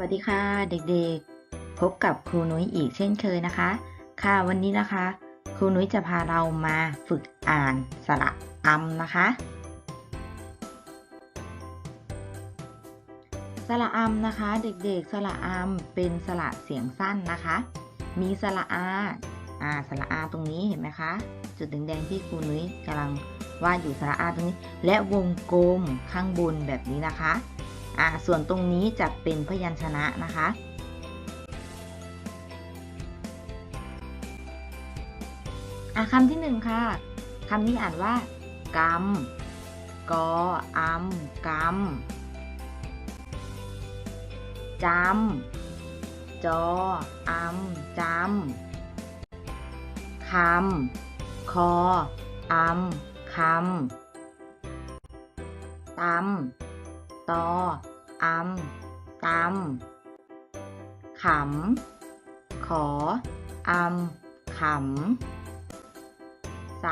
วัสดีค่ะเด็กๆ พบกับครูนุ้ยอีกเช่นเคยนะคะ ค่ะวันนี้นะคะ ครูนุ้ยจะพาเรามาฝึกอ่านสระอำนะคะ สระอำนะคะ เด็กๆ สระอำเป็นสระเสียงสั้นนะคะ มีสระอาอ่าสระอาตรงนี้เห็นไหมคะ จุดแดงๆที่ครูนุ้ยกำลังวาดอยู่สระอาตรงนี้ และวงกลมข้างบนแบบนี้นะคะ อ่าส่วนตรงนี้จะเป็นพยัญชนะนะคะ อะคำที่หนึ่งค่ะคำนี้อ่านว่ากำกออำกำจำ จออำจำ คำ คออำคำตำ ตออำตำขำ ขออำขำส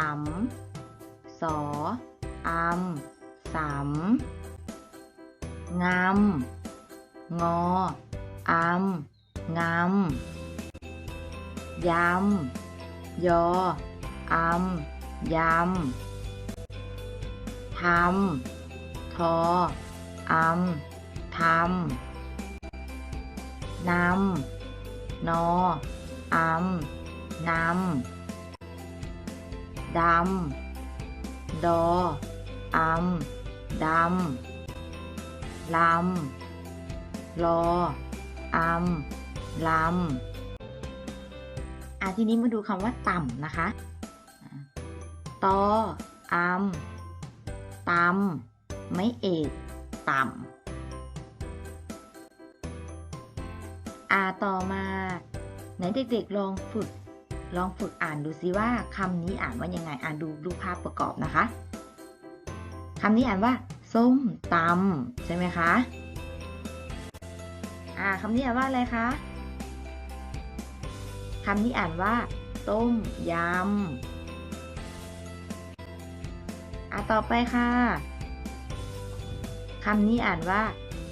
ำสออำสำงามงออำงามยำยออำยำทำทอ อำทำนำนออำนำดำดออำดำลำรออำลำอะทีนี้มาดูคำว่าต่ำนะคะตออำตำไม่เอก ต่ำอ่าต่อมาไหนเด็กๆลองฝึก ลองฝึกอ่านดูซิว่าคำนี้อ่านว่ายังไงอ่านดูรูปภาพประกอบนะคะคำนี้อ่านว่า ส้มตำใช่ไหมคะอ่าคำนี้อ่านว่าอะไรคะคำนี้อ่านว่า ต้มยำอ่าต่อไปค่ะ คำนี้อ่านว่า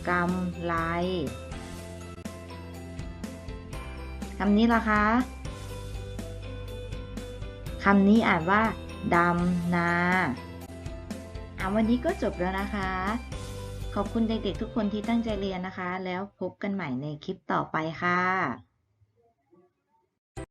กำไรคำนี้ล่ะคะคำนี้อ่านว่าดำนาอ่าวันนี้ก็จบแล้วนะคะ ขอบคุณเด็กๆทุกคนที่ตั้งใจเรียนนะคะ แล้วพบกันใหม่ในคลิปต่อไปค่ะ